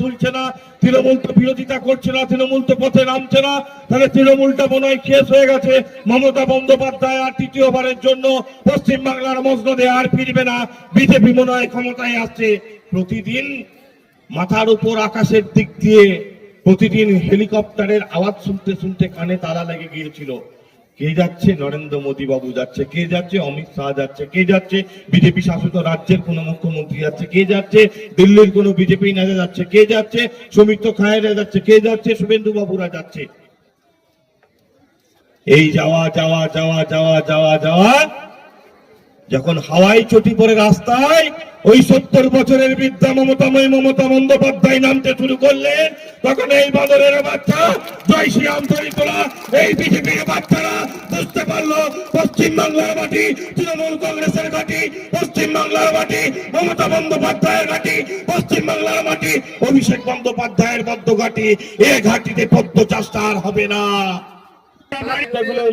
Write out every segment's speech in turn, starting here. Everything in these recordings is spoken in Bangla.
তুলছে না, তৃণমূল তো বিরোধিতা করছে না, তৃণমূল তো পথে নামছে না। তাহলে তৃণমূলটা মনে হয় শেষ হয়ে গেছে। মমতা বন্দ্যোপাধ্যায় আর তৃতীয়বারের জন্য পশ্চিম বাংলার মসনদে আর ফিরবে না। বিজেপি মনে হয় ক্ষমতায় আসছে। প্রতিদিন মাথার উপর আকাশের দিক দিয়ে প্রতিদিন হেলিকপ্টারের আওয়াজ শুনতে শুনতে কানে তালা লেগে গিয়েছিল। কে যাচ্ছে? নরেন্দ্র মোদী বাবু যাচ্ছে। কে যাচ্ছে? অমিত শাহ যাচ্ছে। কে যাচ্ছে? বিজেপি শাসিত রাজ্যের কোন মুখ্যমন্ত্রী যাচ্ছে। কে যাচ্ছে? দিল্লির কোন বিজেপি নেতা যাচ্ছে। কে যাচ্ছে? সৌমিত্র খায়েরা যাচ্ছে। কে যাচ্ছে? শুভেন্দু বাবুরা যাচ্ছে। এই যাওয়া যাওয়া যাওয়া যাওয়া যাওয়া যাওয়া যখন হাওয়াই চটি পরে রাস্তায় ওই সত্তর বছরের বৃদ্ধা মমতাময় মমতা বন্দ্যোপাধ্যায় নামতে শুরু করলেন, তখন এই বাদরের বাচ্চা, জয় শ্রীরাম চরিতরা এই বিজেপির বাচ্চারা বুঝতে পারল পশ্চিম বাংলার মাটি, তৃণমূল কংগ্রেসের ঘাটি পশ্চিম বাংলার মাটি, মমতা বন্দ্যোপাধ্যায়ের ঘাটি পশ্চিম বাংলার মাটি, অভিষেক বন্দ্যোপাধ্যায়ের বদ্ধ ঘাটি এ ঘাটিতে পদ্ম চাষটা আর হবে না।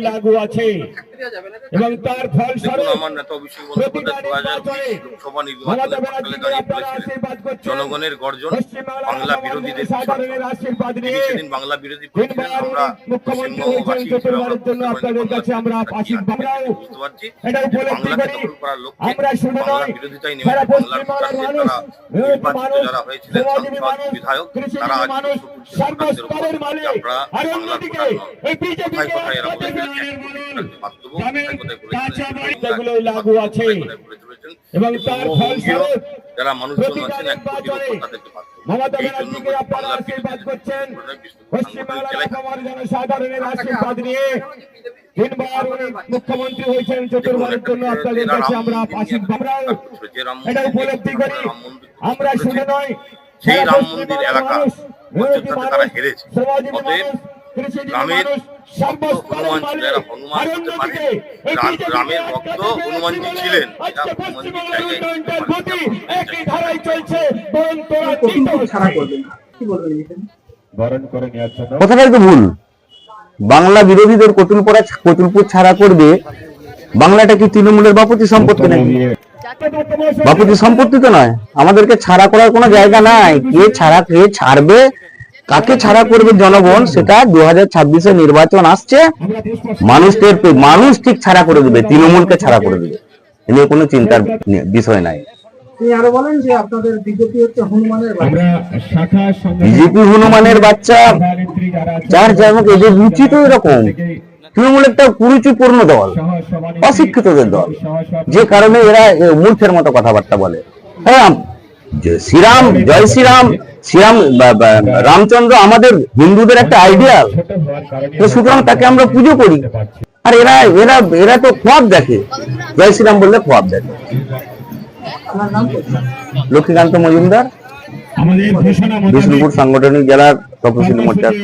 লাগু আছে। এবং তার ফলস্বরূপ জনগণের গর্জন বাংলা বিরোধীদের সেদিন বাংলা বিরোধী আমরা মুখ্যমন্ত্রী হয়েছেন চতুর্বারের জন্য আপনাদের কাছে আমরা বুঝতে পারছি? এটা যে উপলব্ধি বাংলাকে দখল করার লক্ষ্যে বাংলা বিরোধিতাই নেমে বাংলার পশ্চিমবাংলার বিকাশের মানুষ তারা নির্বাচিত যারা হয়েছিলেন সাংসদ বিধায়ক তারা আজ বাংলার কোথায় এরা বলে যেগুলো লাগু আছে এবং তার ফলস্বরূপ যারা মানুষজন আছেন এক কোটির উপর তাদেরকে মমতা ব্যানার্জিকে আপনারা আশীর্বাদ করছেন। বিরোধী পশ্চিমবাংলার জনসাধারণের আশীর্বাদ নিয়ে তিনবার উনি মুখ্যমন্ত্রী হয়েছেন চতুর্বারের জন্য আপনাদের কাছে আমরা আশীর্বাদ আমরাও এটা উপলব্ধি করি। আমরা শুধু নয় সেই রাম মন্দির এলাকা তারা হেরেছে। অতএব রামের হনুমান হতে পারে। ভক্ত হনুমানজি ছিলেন। কথাটাই তো ভুল। বাংলা বিরোধীদের কতুলপুরা কতুলপুর ছাড়া করবে বাংলাটা কি তৃণমূলের বাপুতি সম্পত্তি নাকি? বাপুতি সম্পত্তি তো নয়। আমাদেরকে ছাড়া করার কোনো জায়গা নাই। কে ছাড়া কে ছাড়বে? কাকে ছাড়া করবে জনগণ সেটা দু হাজার ছাব্বিশে নির্বাচন আসছে। মানুষ টের পেয়ে- মানুষ ঠিক ছাড়া করে দেবে তৃণমূলকে ছাড়া করে দেবে। এ নিয়ে কোনো চিন্তার বিষয় নাই। তিনি আরও বলেন যে আপনাদের বিজেপি হনুমানের বাচ্চা। যারা যেমন এদের রুচি তো এরকম তৃণমূল একটা কুরুচিপূর্ণ দল অশিক্ষিতদের দল। যে কারণে এরা মূর্খের মতো কথাবার্তা বলে। হ্যাঁ শ্রীরাম জয় শ্রীরাম। শ্রীরাম রামচন্দ্র আমাদের হিন্দুদের একটা আইডিয়াল তো সুতরাং তাকে আমরা পুজো করি। আর এরা এরা এরা তো খোয়াব দেখে। জয় শ্রীরাম বললে খোয়াব দেখে? লক্ষ্মীকান্ত মজুমদার। বিষ্ণুপুর সাংগঠনিক জেলার তপশিল মোর্চার।